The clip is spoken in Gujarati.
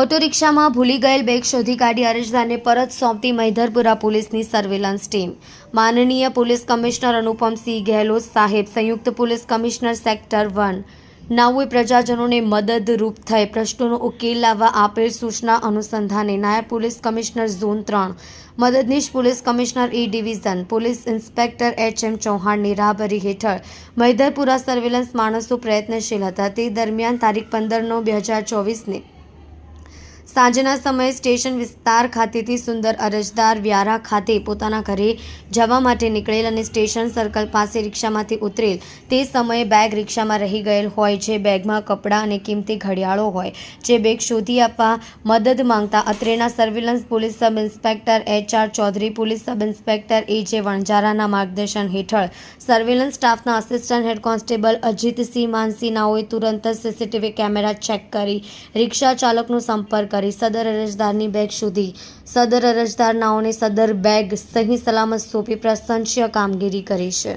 ઓટો રિક્ષામાં ભૂલી ગયેલ બેગ શોધી કાઢી અરજદારને પરત સોંપતી મૈધરપુરા પોલીસની સર્વેલન્સ ટીમ. માનનીય પોલીસ કમિશનર અનુપમસિંહ ગેહલોત સાહેબ, સંયુક્ત પોલીસ કમિશનર સેક્ટર વન. નાઓએ પ્રજાજનોને મદદરૂપ થઈ પ્રશ્નોનો ઉકેલ લાવવા આપેલ સૂચના અનુસંધાને નાયબ પોલીસ કમિશનર ઝોન ત્રણ, મદદનીશ police commissioner E division, police inspector H M ચૌહાણની રાહબરી હેઠળ. મૈધરપુરા સર્વેલન્સ માણસો પ્રયત્નશીલ હતા. તે દરમિયાન તારીખ પંદર નવ બે હજાર ચોવીસને સાંજના સમયે સ્ટેશન વિસ્તાર ખાતેથી સુંદર અરજદાર વ્યારા ખાતે પોતાના ઘરે જવા માટે નીકળેલ અને સ્ટેશન સર્કલ પાસે રિક્ષામાંથી ઉતરેલ તે સમયે બેગ રિક્ષામાં રહી ગયેલ હોય જે બેગમાં કપડાં અને કિંમતી ઘડિયાળો હોય જે બેગ શોધી આપવા મદદ માંગતા અત્રેના surveillance police sub inspector H R Chaudhari, police sub inspector A J વણઝારાના માર્ગદર્શન હેઠળ સર્વેલન્સ સ્ટાફના આસિસ્ટન્ટ હેડ કોન્સ્ટેબલ અજીતસિંહ માનસિંહનાઓએ તુરંત જ સીસીટીવી કેમેરા ચેક કરી રિક્ષા ચાલકનો સંપર્ક કરી સદર અરજદારની બેગ શોધી. સદર અરજદાર નાઓને સદર બેગ સહી સલામત સોંપી પ્રશંસ્ય કામગીરી કરી છે.